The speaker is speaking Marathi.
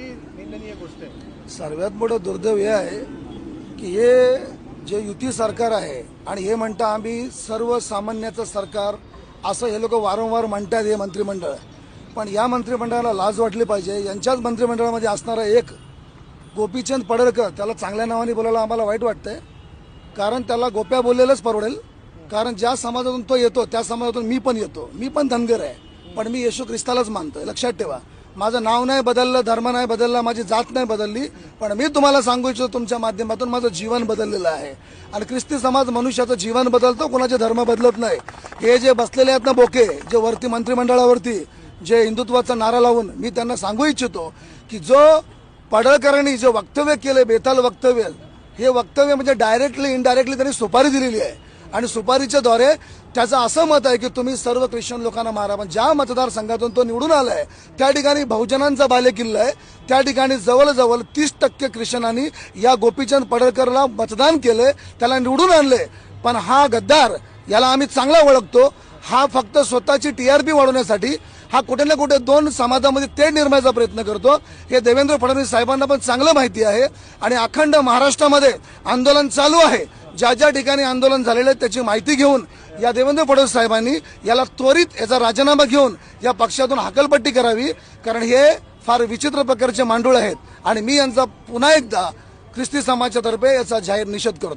किती निंदनीय गोष्ट आहे. सर्वात मोठं दुर्दैव हे आहे की हे जे युती सरकार आहे आणि हे म्हणता आम्ही सर्वसामान्याचं सरकार असं हे लोक वारंवार म्हणतात हे मंत्रिमंडळ. पण या मंत्रिमंडळाला लाज वाटली पाहिजे. यांच्याच मंत्रिमंडळामध्ये असणारा एक गोपीचंद पडळकर त्याला चांगल्या नावाने बोलायला आम्हाला वाईट वाटतंय. कारण त्याला गोप्या बोललेलंच परवडेल. कारण ज्या समाजातून तो येतो त्या समाजातून मी पण येतो. मी पण धनगर आहे. पण मी येशू ख्रिस्तालाच मानतोय. लक्षात ठेवा. माझं नाव नाही बदललं धर्म नाही बदलला माझी जात नाही बदलली पण मी तुम्हाला सांगू इच्छितो तुमच्या माध्यमातून माझं जीवन बदललेलं आहे. आणि ख्रिस्ती समाज मनुष्याचं जीवन बदलतो कोणाचे धर्म बदलत नाही. हे जे बसलेले आहेत ना बोके जे वरती मंत्रिमंडळावरती जे हिंदुत्वाचा नारा लावून मी त्यांना सांगू इच्छितो की जो पडळकरांनी जे वक्तव्य केले बेताल वक्तव्य हे वक्तव्य म्हणजे डायरेक्टली इनडायरेक्टली त्यांनी सुपारी दिलेली आहे. आणि सुपारीच्या द्वारे त्याचं असं मत आहे की तुम्ही सर्व ख्रिश्चन लोकांना मारा. पण ज्या मतदारसंघातून तो निवडून आलाय त्या ठिकाणी बहुजनांचा बालेकिल्ला आहे. त्या ठिकाणी जवळजवळ तीस टक्के ख्रिश्चनांनी या गोपीचंद पडळकरला मतदान केलंय त्याला निवडून आणले पण हा गद्दार याला आम्ही चांगला ओळखतो हा फक्त स्वतःची टीआरपी वाढवण्यासाठी हा कुठे ना कुठे दोन समाजामध्ये तेढ निर्मायचा प्रयत्न करतो. हे देवेंद्र फडणवीस साहेबांना पण चांगलं माहिती आहे. आणि अखंड महाराष्ट्रामध्ये आंदोलन चालू आहे. ज्या ज्या ठिकाणी आंदोलन झालेलं आहे त्याची माहिती घेऊन या देवेंद्र फडणवीस साहेबांनी याला त्वरित याचा राजीनामा घेऊन या पक्षातून हकलपट्टी करावी. कारण हे फार विचित्र प्रकारचे मांडूळ आहेत. आणि मी यांचा पुन्हा एकदा ख्रिस्ती समाजातर्फे याचा जाहीर निषेध करतो.